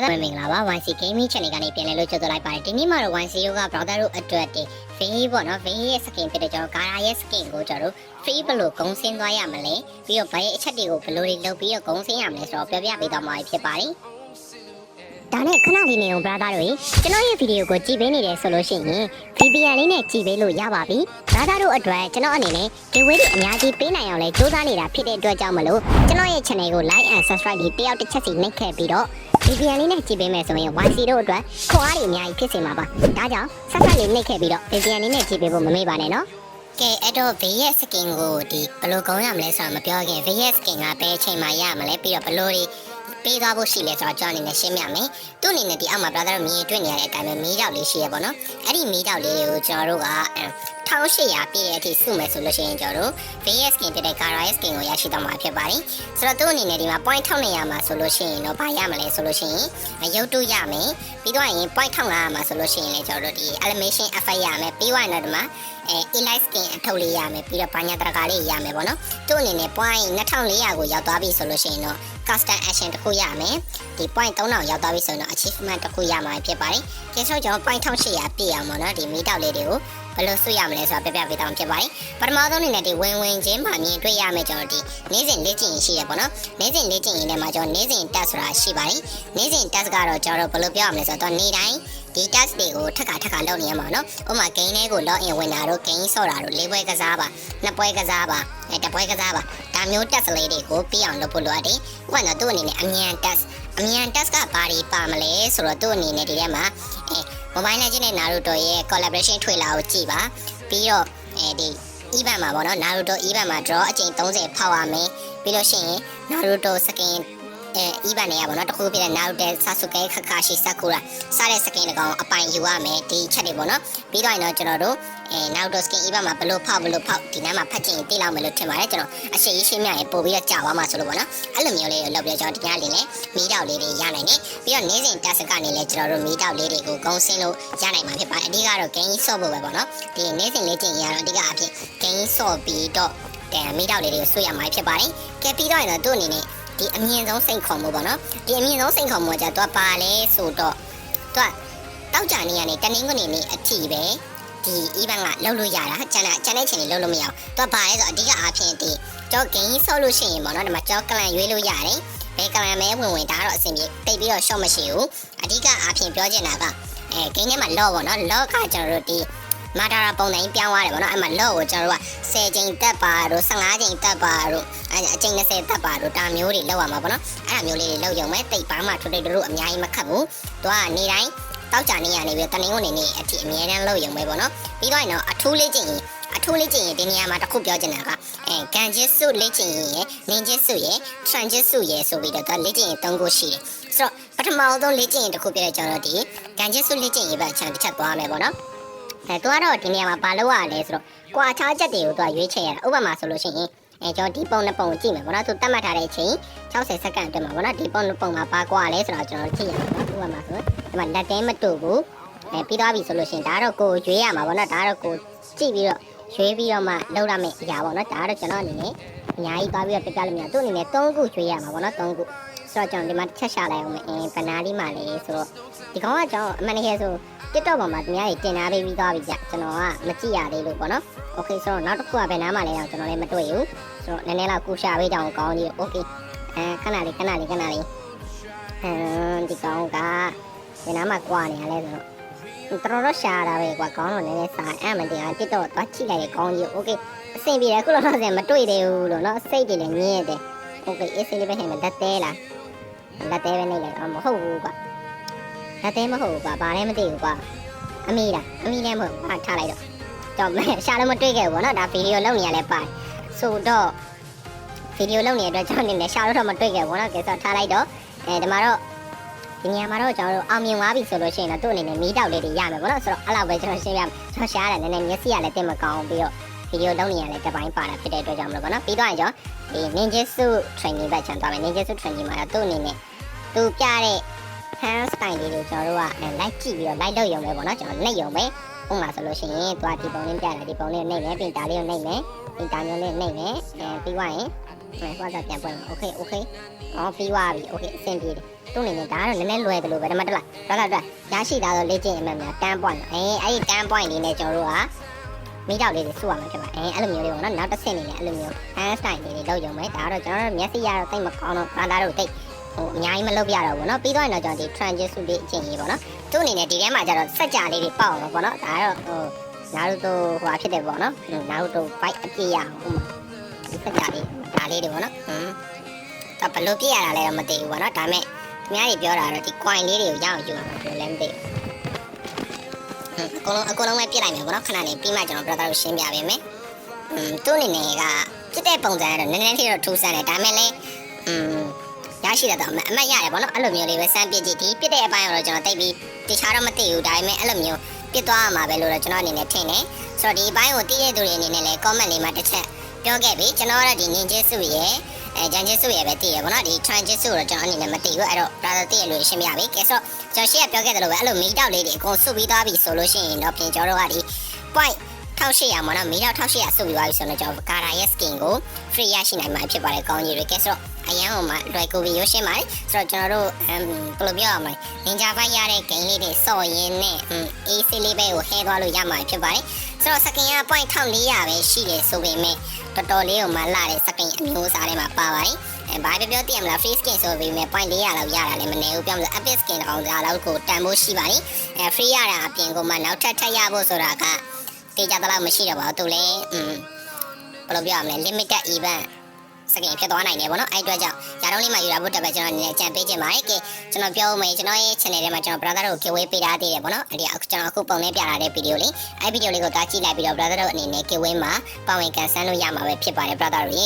အားလုံးမင်္ဂလာပါ YC Gaming Channel ကနေပြန်လည်လို့ကြိုဆိုလိုက်ပါတယ်ဒီနေ့မှာတော့ YC တို့က browser တို့အတွက်ဒီ Vin ပေါ့နော် Vin ရဲ့ skin ဖြစ်တဲ့ကျွန်တော် Gara ရဲ့ skin ကိုကျွန်တော်တို့ free ဘယ်လိုဂုံးဆင်းသွားရမလဲပြီးတော့ဘယ်အချက်တွေကိုဘယ်လိုတွေလုပ်ပြီးတော့ဂုံးဆင်းရမလဲဆိုတော့ပြောပြပေးသွားမှာဖြစ်ပါတယ် ဒါနဲ့ခဏလေးနေအောင် brother တို့ကျွန်တော်ရဲ့ဗီဒီယိုကိုကြည့်ပေးနေတယ်ဆိုလို့ရှိရင် VPN လေးနဲ့ကြည့်ပေးလို့ရပါပြီ brother တို့အတွက်ကျွန်တော်အနေနဲ့ဒီဝေးတွေအများကြီးပေးနိုင်အောင်လဲစူးစမ်းနေတာဖြစ်တဲ့အတွက်ကြောင့်မလို့ကျွန်တော်ရဲ့ channel ကို like and subscribe လေးတယောက်တစ်ချက်စီနှိပ်ခဲ့ပြီးတော့ VPN လေးနဲ့ကြည့်ပေးမယ်ဆိုရင် YC တို့အတွက်ခွန်အားတွေအများကြီးဖြစ်စေမှာပါဒါကြောင့်ဆက်ဆက်လေးနှိပ်ခဲ့ပြီးတော့ VPN လေးနဲ့ကြည့်ပေးဖို့မမေ့ပါနဲ့နော်ကဲအဲ့တော့ VS skin ကိုဒီဘယ်လိုကောင်းရမလဲဆိုတော့မပြောခင် VS skin ကဘယ်အချိန်မှရမလဲပြီးတော့ဘယ်လိုတွေ ပေးသွားဖို့ရှိလဲဆိုတော့ကျွန်တော်အနေနဲ့ရှင်းပြမယ်သူ့အနေနဲ့ဒီအောက်မှာ brother မြင်တွေ့နေရတဲ့အတိုင်းပဲမီးတောက်လေးရှိရပါတော့အဲ့ဒီမီးတောက်လေးတွေကိုကျွန်တော်တို့က 1800ပြည့်တဲ့အထိစုမယ်ဆိုလို့ရှိရင်ကျွန်တော်တို့ VS skin ဖြစ်တဲ့ Gara skin ကိုရရှိတော့မှာဖြစ်ပါတယ်ဆိုတော့သူ့အနေနဲ့ဒီမှာ point 1900မှာဆိုလို့ရှိရင်တော့ဘာရမလဲဆိုလို့ရှိရင်ရုပ်တုရမယ်ပြီးတော့ရင် point 1500မှာဆိုလို့ရှိရင်လည်းကျွန်တော်တို့ဒီ animation effect ရမယ်ပြီးတော့တော့ဒီမှာအဲ elite skin အထုတ်လေးရမယ်ပြီးတော့ဘာညာတရကာလေးရမယ်ပေါ့နော်သူ့အနေနဲ့ point 2400ကိုရောက်သွားပြီဆိုလို့ရှိရင်တော့ custom action တစ်ခုရမယ်ဒီ point 3000ရောက်သွားပြီဆိုရင်တော့ achievement တစ်ခုရမှာဖြစ်ပါတယ်ကျန်ဆိုကျွန်တော် point 1800ပြည့်အောင်ပေါ့နော်ဒီမီတောက်လေးတွေကို ဘယ်လိုဆွရမလဲဆိုတာပြပြပေးတော့ဖြစ်ပါတယ်ပထမဆုံးအနေနဲ့ဒီဝင်ဝင်ချင်းမှာမြင်တွေ့ရမယ်ကျွန်တော်ဒီနေ့စဉ်လေ့ကျင့်ရင်ရှိရပေါ့နော်နေ့စဉ်လေ့ကျင့်ရင်လည်းမှာကျွန်တော်နေ့စဉ် test ဆိုတာရှိပါတယ်နေ့စဉ် test ကတော့ကျွန်တော်ဘယ်လိုပြောရမလဲဆိုတော့နေ့တိုင်းဒီ task တွေကိုထက်ခါထက်ခါလုပ်နေရမှာเนาะဥပမာ game လေးကို log in ဝင်တာတို့ game ဆော့တာတို့လေးပွဲကစားပါနှစ်ပွဲကစားပါအဲတစ်ပွဲကစားပါဒါမျိုး test လေးတွေကိုပြီးအောင်လုပ်ဖို့လိုအပ်တယ်ဥပမာတော့သူ့အနေနဲ့အမြန် test အမြန် test ကဘာတွေပါမလဲဆိုတော့သူ့အနေနဲ့ဒီထဲမှာအဲ mobile legend နဲ့ naruto ရဲ့ collaboration ထွေလာကိုကြည့်ပါပြီးတော့အဲဒီ event မှာပေါ့နော် naruto event မှာ draw အကြိမ်30ဖောက်ရမယ်ပြီးလို့ရှိရင် naruto skin အဲ event တွေကပေါ့နော်တခုပြတဲ့ Naruto Sasuke Kakashi Sakura စတဲ့ skin တကောင်အပိုင်ယူရမယ်ဒီချက်တွေပေါ့နော်ပြီးတော့ရင်တော့ကျွန်တော်တို့အဲ Naruto skin event မှာဘလို့ဖောက်ဘလို့ဖောက်ဒီနားမှာဖတ်ချင်သိလောက်မယ်လို့ထင်ပါတယ်ကျွန်တော်အရှိရှိမြရင်ပို့ပြီးတော့ကြာသွားမှာဆိုလို့ပေါ့နော်အဲ့လိုမျိုးလေးကိုလုပ်ပြီးတော့ကျွန်တော်ဒီညလေးနဲ့မီးတောက်လေးတွေရနိုင်တယ်ပြီးတော့နေ့စဉ် task ကနေလည်းကျွန်တော်တို့မီးတောက်လေးတွေကိုဂုံးစင်းလို့ရနိုင်မှာဖြစ်ပါတယ်အဓိကတော့ game ဆော့ဖို့ပဲပေါ့နော်ဒီနေ့စဉ်လေ့ကျင့်ရတော့အဓိကအဖြစ် game ဆော့ပြီးတော့အဲမီးတောက်လေးတွေကိုဆွေးရမှာဖြစ်ပါတယ်ကဲပြီးတော့ရင်တော့သူ့အနေနဲ့ ဒီအမြင့်ဆုံးစိန်ခေါ်မှုပေါ့နော်ဒီအမြင့်ဆုံးစိန်ခေါ်မှုကじゃတော့ပါလဲဆိုတော့သူကတောက်ကြနေရနေတနင်္ဂနွေနေ့အထိပဲဒီ event ကလုပ်လို့ရတာကျန်တဲ့ကျန်တဲ့ချိန်တွေလုပ်လို့မရအောင်သူကပါလဲဆိုအဓိကအားဖြင့်ဒီကြော game ဆော့လို့ရှိရင်ပေါ့နော်ဒီမှာကြောကလန်ရွေးလို့ရတယ်ဘယ်ကလန်မဲဝင်ဝင်ဒါတော့အဆင်ပြေတိတ်ပြီးတော့ short မရှိဘူးအဓိကအားဖြင့်ပြောချင်တာကအဲ game ထဲမှာ lock ပေါ့နော် lock ကကျွန်တော်တို့ဒီ မာတာရာပုံစံပြောင်းသွားတယ်ဗောနော်အဲ့မှာလော့ကိုကျွန်တော်တို့က10ချိန်တက်ပါတို့15ချိန်တက်ပါတို့အဲ့အချိန်20တက်ပါတို့ဒါမျိုးတွေလောက်ရမှာဗောနော်အဲ့ဒါမျိုးလေးတွေလောက်ရုံပဲတိတ်ပါမှထွတ်တိတ်တို့အများကြီးမခတ်ဘူးသူကနေတိုင်းတောက်ကြနေရနေပြီးတနင်္ဂနွေနေ့အထိအမြဲတမ်းလောက်ရုံပဲဗောနော်ပြီးတော့ရင်တော့အထူးလေးကျင်ရင်အထူးလေးကျင်ရင်ဒီနေရာမှာတစ်ခုပြောချင်တာကအဲကန်ဂျစ်စုလေးကျင်ရင်ရယ်နင်းဂျစ်စုရယ်ထရန်ဂျစ်စုရယ်ဆိုပြီးတော့သူလေးကျင်ရင်၃ခုရှိတယ်ဆိုတော့ပထမဆုံးလေးကျင်ရင်တစ်ခုပြတဲ့ကျွန်တော်ဒီကန်ဂျစ်စုလေးကျင်ရင်ပဲချန်တစ်ချက်သွားမယ်ဗောနော် အဲသူကတော့ဒီနေရာမှာဘာလုပ်ရလဲဆိုတော့ကွာခြားချက်တွေကိုသူကရွေးချယ်ရတာဥပမာဆိုလို့ရှိရင်အဲကျွန်တော်ဒီပုံနှစ်ပုံကြည့်မယ်ဗောနော်သူတတ်မှတ်ထားတဲ့အချိန်60စက္ကန့်အတွင်းမှာဗောနော်ဒီပုံနှစ်ပုံမှာပါကွာလဲဆိုတော့ကျွန်တော်ကြည့်ရအောင်နော်ဥပမာဆိုဒီမှာလက်တင်းမတူဘူးအဲပြီးသွားပြီဆိုလို့ရှိရင်ဒါတော့ကိုရွေးရမှာဗောနော်ဒါတော့ကိုကြည့်ပြီးတော့ရွေးပြီးတော့မှလောက်ရမယ့်အရာဗောနော်ဒါတော့ကျွန်တော်အနေနဲ့အများကြီးသွားပြီးတော့ပြပြလို့မရသူ့အနေနဲ့3ခုရွေးရမှာဗောနော်3ခုဆိုတော့ကျွန်တော်ဒီမှာတစ်ချက်ရှာလိုက်အောင်မယ်အင်းဘနာလေးမှာလေဆိုတော့ ဒီကောင်ကကျွန်တော်အမှန်တကယ်ဆို TikTok ပေါ်မှာသူများတွေတင်ထားပေးပြီးသွားပြီကြကျွန်တော်ကမကြည့်ရသေးလို့ပေါ့နော် Okay ဆိုတော့နောက်တစ်ခုကဘယ်နားမှာလဲတော့ကျွန်တော်လည်းမတွေ့ဘူးဆိုတော့နည်းနည်းလောက်ကူရှာပေးကြအောင်ကောင်းကြီး Okay အဲခဏလေးခဏလေးခဏလေးအဲဒီကောင်ကဘယ်နားမှာကွာနေရလဲဆိုတော့တော်တော်ရှာတာပဲကွာကောင်းတော့နည်းနည်းစာအဲ့မတင်အောင် TikTok သွားကြည့်လိုက်ရကောင်းကြီး Okay အဆင်ပြေတယ်ခုလောလောဆယ်မတွေ့သေးဘူးလို့နော်စိတ်တွေလည်းညင်းရတယ် Okay အစီလေးပဲဟဲ့မလက်သေးလားလက်သေးပဲနေလိုက်တော့မဟုတ်ဘူးကွာ လက်သေးမဟုတ်ဘူးကွာဘာလဲမသိဘူးကွာအမိလားအမိလည်းမဟုတ်ဘူးဟာထားလိုက်တော့တော့မဲရှာလို့မတွေ့ခဲ့ဘူးဗောနော်ဒါဗီဒီယိုလုပ်နေရလဲပါတယ်ဆိုတော့ဗီဒီယိုလုပ်နေတဲ့အတွက်ကျွန်တော်နေနဲ့ရှာလို့တော့မတွေ့ခဲ့ဘူးဗောနော်ကဲဆိုထားလိုက်တော့အဲဒီမှာတော့ဒီနေရာမှာတော့ကျွန်တော်တို့အောင်မြင်သွားပြီဆိုလို့ရှိရင်တော့သူ့အနေနဲ့မီးတောက်လေးတွေရမယ်ဗောနော်ဆိုတော့အဲ့လောက်ပဲကျွန်တော်ရှင်းပြမယ်ကျွန်တော်ရှာရတယ်နည်းနည်းမျက်စိကလည်းတင်မကောင်းပြီးတော့ဗီဒီယိုလုပ်နေရလဲတပိုင်းပါတာဖြစ်တဲ့အတွက်ကြောင့်မလို့ဗောနော်ပြီးတော့ကျွန်တော်ဒီ ninjutsu training ဘက်ချန်သွားမယ် ninjutsu training မှာတော့သူ့အနေနဲ့သူပြတဲ့ hand style လေးတွေကျွန်တော်တို့ကလိုက်ကြည့်ပြီးတော့ like လုပ်ရုံပဲပေါ့နော်ကျွန်တော်နှိပ်ရုံပဲဥပမာဆိုလို့ရှိရင်သူကဒီပုံလေးပြတယ်ဒီပုံလေးနှိပ်မယ်ပြင်တာလေးကိုနှိပ်မယ်ပြင်တာမျိုးလေးနှိပ်မယ်အဲပြီးသွားရင်ဟိုကစားပြန်ပွင့် okay okay အော်ပြီးသွားပြီ okay အဆင်ပြေတယ်သူ့အနေနဲ့ဒါကတော့နည်းနည်းလွယ်တယ်လို့ပဲဒါမှမဟုတ်လားတော့တော့ရရှိတာတော့လေ့ကျင့်ရမယ်များ10 point အဲအဲ့ဒီ10 point လေးနဲ့ကျွန်တော်တို့ကမိတော့လေးတွေစုရမှာဖြစ်ပါအဲအဲ့လိုမျိုးလေးပေါ့နော်နောက်တစ်ဆင့်နေနဲ့အဲ့လိုမျိုး hand style လေးတွေလုပ်ရုံပဲဒါကတော့ကျွန်တော်တို့မျက်စိရတော့တိတ်မကောင်းတော့ဘာသာတို့တိတ် ဟိုအများကြီးမလုပ်ပြတော့ဘူးเนาะပြီးတော့ရင်တော့ကျွန်တော်ဒီ transition လေးအချင်းကြီးပေါ့နော်သူ့အနေနဲ့ဒီထဲမှာကျတော့စက်ကြလေးတွေပေါက်အောင်ပေါ့နော်ဒါကတော့ဟိုနာရုတိုဟိုဟာဖြစ်တယ်ပေါ့နော်နာရုတို bite အပြည့်ရအောင်ဟိုဒီစက်ကြလေးဒါလေးတွေပေါ့နော်ဟွန်းဒါဘယ်လိုပြည့်ရတာလဲတော့မသိဘူးပေါ့နော်ဒါပေမဲ့သူများတွေပြောတာတော့ဒီ coin လေးတွေကိုရအောင်ယူရမှာပြောလဲမသိဘူးအကုန်လုံးအကုန်လုံးပဲပြစ်လိုက်မယ်ပေါ့နော်ခဏနေပြီးမှကျွန်တော် brother ကိုရှင်းပြပေးမယ်။อืมသူ့အနေနဲ့ကပြစ်တဲ့ပုံစံကတော့နည်းနည်းလေးတော့ထူးဆန်းတယ်ဒါပေမဲ့လည်းอืม ရရှိတာတော့အမှတ်ရတယ်ပေါ့နော်အဲ့လိုမျိုးလေးပဲစမ်းပြစ်ကြည့်ဒီပြစ်တဲ့အပိုင်းကတော့ကျွန်တော်တိတ်ပြီးတခြားတော့မသိဘူးဒါပေမဲ့အဲ့လိုမျိုးပြစ်သွားရမှာပဲလို့တော့ကျွန်တော်အနေနဲ့ထင်တယ်ဆိုတော့ဒီအပိုင်းကိုသိတဲ့သူတွေအနေနဲ့လည်း comment လေးမှာတစ်ချက်ပြောခဲ့ပြီကျွန်တော်ကတော့ဒီ ninja စုရဲ့အဲဂျန်ဂျစ်စုရဲ့ပဲသိရပါတော့ဒီ transit စုတော့ကျွန်တော်အနေနဲ့မသိဘူးအဲ့တော့ brother သိရလို့ရှင်းပြပြီကဲဆိုတော့ကျွန်တော်ရှေ့ကပြောခဲ့သလိုပဲအဲ့လိုမီတောက်လေးတွေအကုန်စုပြီးသွားပြီဆိုလို့ရှိရင်တော့ပြင်ကျွန်တော်တို့ကဒီ point 1800မှာနော်မီတောက်1800စုပြီးသွားပြီဆိုတော့ကျွန်တော်ကာရာရဲ့ skin ကို free ရရှိနိုင်မှာဖြစ်ပါတယ်ကောင်းကြီးတွေကဲဆိုတော့ အရန်ဟိုမှာလွယ်ကူပြီးရရှင်းပါတယ်ဆိုတော့ကျွန်တော်တို့ဘယ်လိုပြောရမလဲ ninja fight ရတဲ့ game လေးတွေစော့ရင်းနဲ့ AC လေးပဲကိုဟဲသွားလို့ရမှာဖြစ်ပါတယ်ဆိုတော့ skin က point 1400ပဲရှိတယ်ဆိုပေမဲ့တော်တော်လေးကိုမှလာတဲ့ skin အမျိုးအစားတွေမှာပါပါတယ်အဲဘာပြောပြောသိရမလား free skin ဆိုပေမဲ့ point 400လောက်ရတာလည်းမနေဘူးပြောမလို့ epic skin တောင်သားလောက်ကိုတန်ဖို့ရှိပါတယ်အဲ free ရတာအပြင်ကိုမှနောက်ထပ်ထပ်ရဖို့ဆိုတာကတေးကြတော့မရှိတော့ပါဘူးသူလည်းอืมဘယ်လိုပြောရမလဲ limited event စကင်ဖြစ်သွားနိုင်တယ်ဗောနော်အဲ့အတွက်ကြောင့်ຢာတော့လေးမှယူတာဖို့တက်ပဲကျွန်တော်အနေနဲ့ကြံပေးခြင်းပါတယ်ကဲကျွန်တော်ပြောမယ်ကျွန်တော်ရဲ့ channel ထဲမှာကျွန်တော် brother တို့ giveaway ပေးထားသေးတယ်ဗောနော်အဲ့ဒီအခုကျွန်တော်အခုပုံနဲ့ပြထားတဲ့ဗီဒီယိုလေးအဲ့ဗီဒီယိုလေးကိုသွားကြည့်လိုက်ပြီးတော့ brother တို့အနေနဲ့ giveaway မှာပါဝင်ကန်ဆန်းလို့ရမှာပဲဖြစ်ပါတယ် brother တို့ရေ